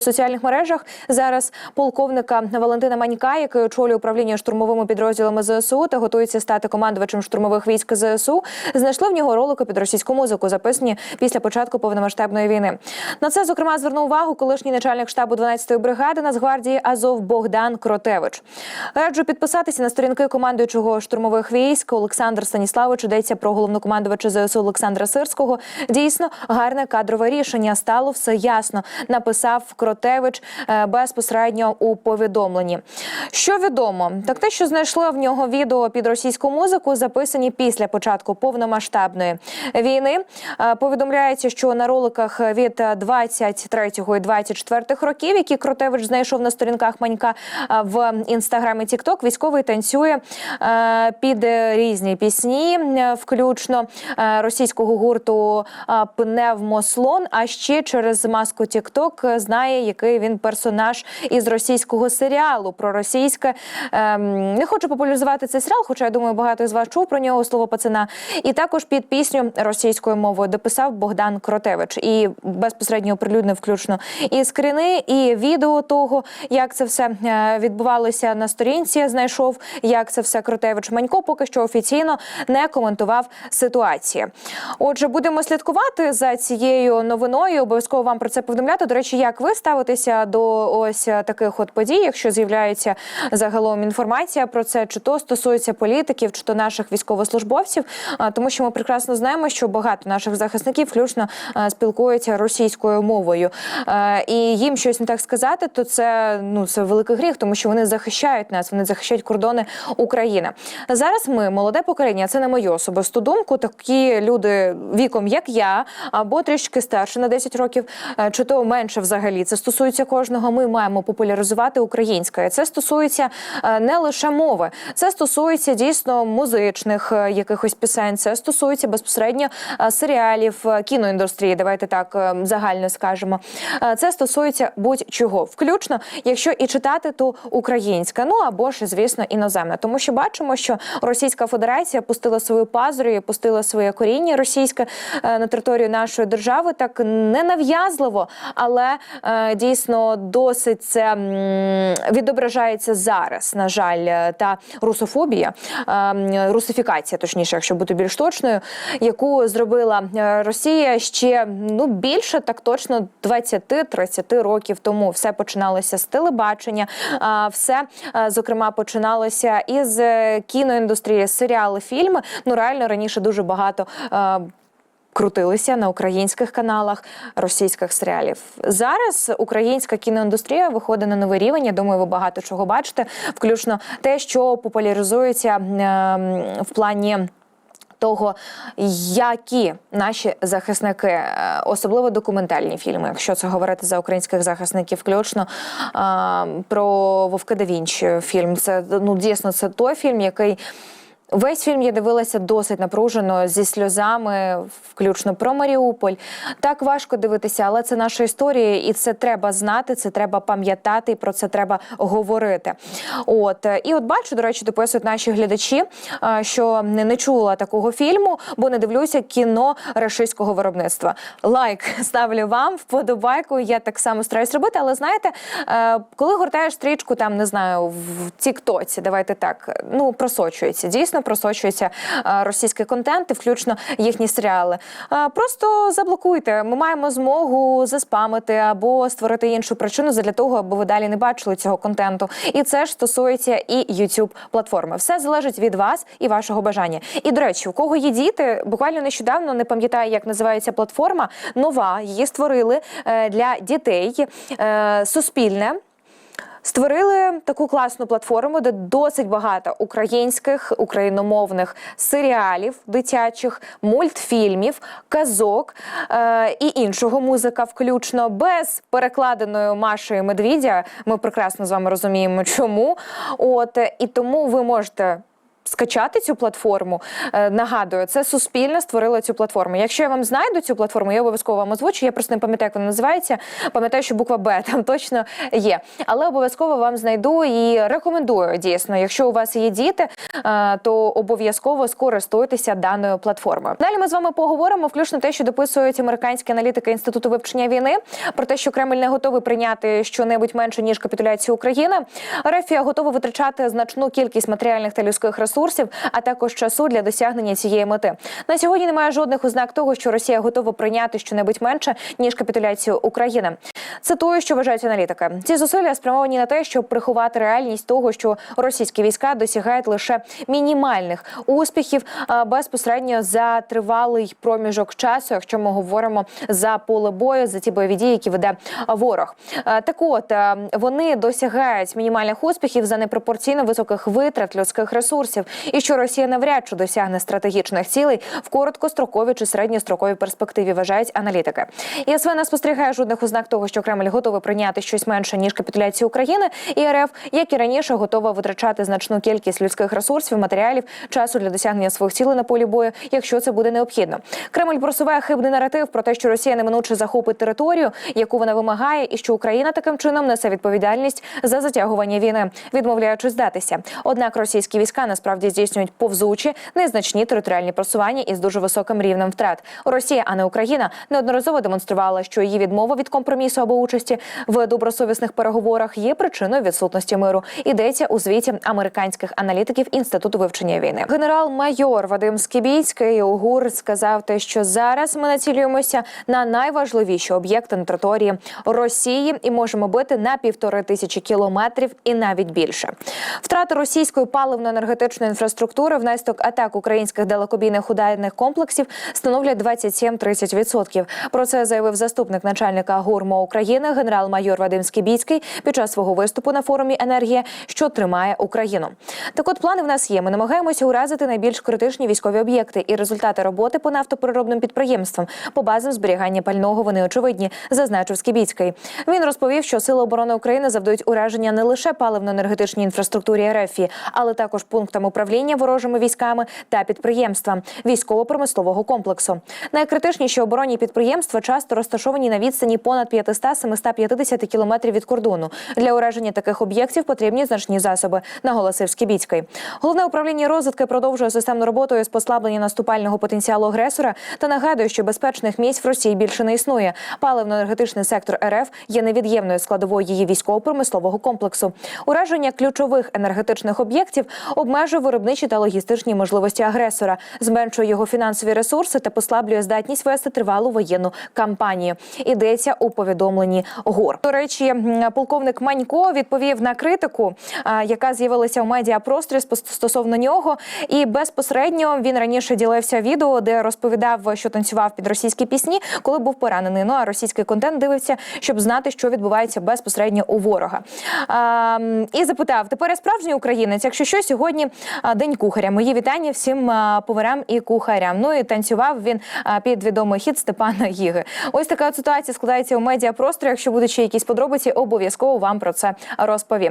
В соціальних мережах зараз полковника Валентина Манька, який очолює управління штурмовими підрозділами ЗСУ та готується стати командувачем штурмових військ ЗСУ, знайшли в нього ролики під російську музику, записані після початку повномасштабної війни. На це зокрема звернув увагу колишній начальник штабу 12-ї бригади Нацгвардії Азов Богдан Кротевич. Раджу підписатися на сторінки командуючого штурмових військ Олександр Станіславович. Йдеться про головнокомандувача ЗСУ Олександра Сирського. Дійсно гарне кадрове рішення. Стало все ясно. Написав Кротевич е, безпосередньо у повідомленні. Що відомо, так те, що знайшли в нього відео під російську музику, записані після початку повномасштабної війни. Е, Повідомляється, що на роликах від 23 і 24 років, які Кротевич знайшов на сторінках Манька е, в інстаграмі TikTok, військовий танцює під різні пісні, включно російського гурту Пневмослон. А ще через маску TikTok знає, який він персонаж із російського серіалу про російське. Ем, не хочу популяризувати цей серіал, хоча я думаю, багато із вас чув про нього слово пацана. І також під пісню російською мовою дописав Богдан Кротевич і безпосередньо оприлюднив включно і скріни, і відео того, як це все е, відбувалося на сторінці. Знайшов, як це все Кротевич Манько поки що офіційно не коментував ситуації. Отже, будемо слідкувати за цією новиною. Обов'язково вам про це повідомляти. До речі, як ви ставитеся до ось таких от подій, якщо з'являється загалом інформація про це, чи то стосується політиків, чи то наших військовослужбовців, тому що ми прекрасно знаємо, що багато наших захисників включно спілкуються російською мовою, і їм щось не так сказати, то це ну це великий гріх, тому що вони захищають нас, вони захищають кордони України. Зараз ми молоде покоління, це на мою особисту думку. Такі люди віком, як я, або трішки старше на 10 років, чи то менше взагалі. Це стосується кожного. Ми маємо популяризувати українське. Це стосується е, не лише мови, це стосується дійсно музичних е, якихось пісень. Це стосується безпосередньо е, серіалів, кіноіндустрії. Давайте так загально скажемо. Це стосується будь-чого, включно, якщо і читати, то українська, ну або ж, звісно, іноземна. Тому що бачимо, що Російська Федерація пустила свою пазурі, і пустила своє коріння російське на територію нашої держави, так ненав'язливо, але е, дійсно досить це відображається зараз. На жаль, е, та русофобія, е, русифікація, точніше, якщо бути більш точною, яку зробила е, Росія ще ну більше так точно 20-30 років тому. Все починалося з телебачення, все зокрема починалося із кіноіндустрії, серіали, фільми. Ну реально раніше дуже багато. Крутилися на українських каналах російських серіалів. Зараз українська кіноіндустрія виходить на новий рівень. Я думаю, ви багато чого бачите, включно те, що популяризується ем, в плані. Того, які наші захисники, е, особливо документальні фільми, якщо це говорити за українських захисників, включно про Вовка да Вінчі фільм. Це ну дійсно це той фільм, який Весь фільм я дивилася досить напружено зі сльозами, включно про Маріуполь. Так важко дивитися, але це наша історія, і це треба знати, це треба пам'ятати, і про це треба говорити. От е, і от бачу, до речі, дописують наші глядачі, е, що не не чула такого фільму, бо не дивлюся кіно рашистського виробництва. Лайк ставлю вам, вподобайку. Я так само стараюсь робити, але знаєте, е, коли гортаєш стрічку, там не знаю, в Тіктоці, давайте так, ну просочується. Дійсно просочується е, російський контент, і включно їхні серіали. Е, Просто заблокуйте. Ми маємо змогу заспамити або створити іншу причину для того, аби ви далі не бачили цього контенту. І це ж стосується і youtube платформи. Все залежить від вас і вашого бажання. І до речі, у кого є діти, буквально нещодавно не пам'ятаю, як називається платформа. Нова її створили е, для дітей суспільне. Створили таку класну платформу, де досить багато українських україномовних серіалів, дитячих, мультфільмів, казок е- і іншого музика, включно без перекладеної Машею Медвідя. Ми прекрасно з вами розуміємо, чому. От і тому ви можете скачати цю платформу. Е, Нагадую, це суспільне створило цю платформу. Якщо я вам знайду цю платформу, я обов'язково вам озвучу. Я просто не пам'ятаю, як вона називається. Пам'ятаю, що буква Б там точно є. Але обов'язково вам знайду і рекомендую дійсно. Якщо у вас є діти, е, то обов'язково скористуйтеся даною платформою. Далі ми з вами поговоримо, включно те, що дописують американські аналітики інституту вивчення війни, про те, що Кремль не готовий прийняти щонебудь менше ніж капітуляцію України. Рефія готова витрачати значну кількість матеріальних та людських ресурсів, а також часу для досягнення цієї мети. На сьогодні немає жодних ознак того, що Росія готова прийняти щонебудь менше ніж капітуляцію України. Цитую, що вважають аналітики. Ці зусилля спрямовані на те, щоб приховати реальність того, що російські війська досягають лише мінімальних успіхів безпосередньо за тривалий проміжок часу, якщо ми говоримо за поле бою, за ті бойові дії, які веде ворог. Так от вони досягають мінімальних успіхів за непропорційно високих витрат людських ресурсів, і що Росія навряд чи досягне стратегічних цілей в короткостроковій чи середньостроковій перспективі, вважають аналітики. ЄСВ не спостерігає жодних ознак того, що Кремль готовий прийняти щось менше ніж капітуляцію України, і РФ, як і раніше, готова витрачати значну кількість людських ресурсів, матеріалів, часу для досягнення своїх цілей на полі бою, якщо це буде необхідно. Кремль просуває хибний наратив про те, що Росія неминуче захопить територію, яку вона вимагає, і що Україна таким чином несе відповідальність за затягування війни, відмовляючись здатися. Однак російські війська насправді здійснюють повзучі незначні територіальні просування із дуже високим рівнем втрат. Росія, а не Україна, неодноразово демонструвала, що її відмова від компромісу або участі в добросовісних переговорах є причиною відсутності миру. Йдеться у звіті американських аналітиків інституту вивчення війни. Генерал-майор Вадим Скібійський у ГУР сказав те, що зараз ми націлюємося на найважливіші об'єкти на території Росії і можемо бити на півтори тисячі кілометрів і навіть більше. Втрати російської паливно-енергетичної інфраструктури внаслідок атак українських далекобійних ударних комплексів становлять 27-30%. Про це заявив заступник начальника ГУРМО України генерал-майор Вадим Скібійський під час свого виступу на форумі Енергія, що тримає Україну. Так, от плани в нас є. Ми намагаємося уразити найбільш критичні військові об'єкти і результати роботи по нафтопереробним підприємствам по базам зберігання пального. Вони очевидні, зазначив Скібіцький. Він розповів, що сили оборони України завдають ураження не лише паливно-енергетичній інфраструктурі РФ, але також пунктам управління ворожими військами та підприємствам військово-промислового комплексу. Найкритичніші оборонні підприємства часто розташовані на відстані понад 500-750 кілометрів від кордону. Для ураження таких об'єктів потрібні значні засоби, наголосив Скібіцький. Головне управління розвитки продовжує системну роботу із послаблення наступального потенціалу агресора та нагадує, що безпечних місць в Росії більше не існує. Паливно-енергетичний сектор РФ є невід'ємною складовою її військово-промислового комплексу. Ураження ключових енергетичних об'єктів обмежує виробничі та логістичні можливості агресора, зменшує його фінансові ресурси та послаблює здатність вести тривалу воєнну кампанію. Йдеться у повідомленні ГОР. До речі, полковник Манько відповів на критику, яка з'явилася у медіапросторі стосовно нього. І безпосередньо він раніше ділився відео, де розповідав, що танцював під російські пісні, коли був поранений. Ну а російський контент дивився, щоб знати, що відбувається безпосередньо у ворога. І запитав: тепер я справжній українець? Якщо що, сьогодні день кухаря. Мої вітання всім а, поварам і кухарям. Ну і танцював він під відомий хіт Степана Гіги. Ось така ситуація складається у медіапросторі. Якщо будуть ще якісь подробиці, обов'язково вам про це розповім.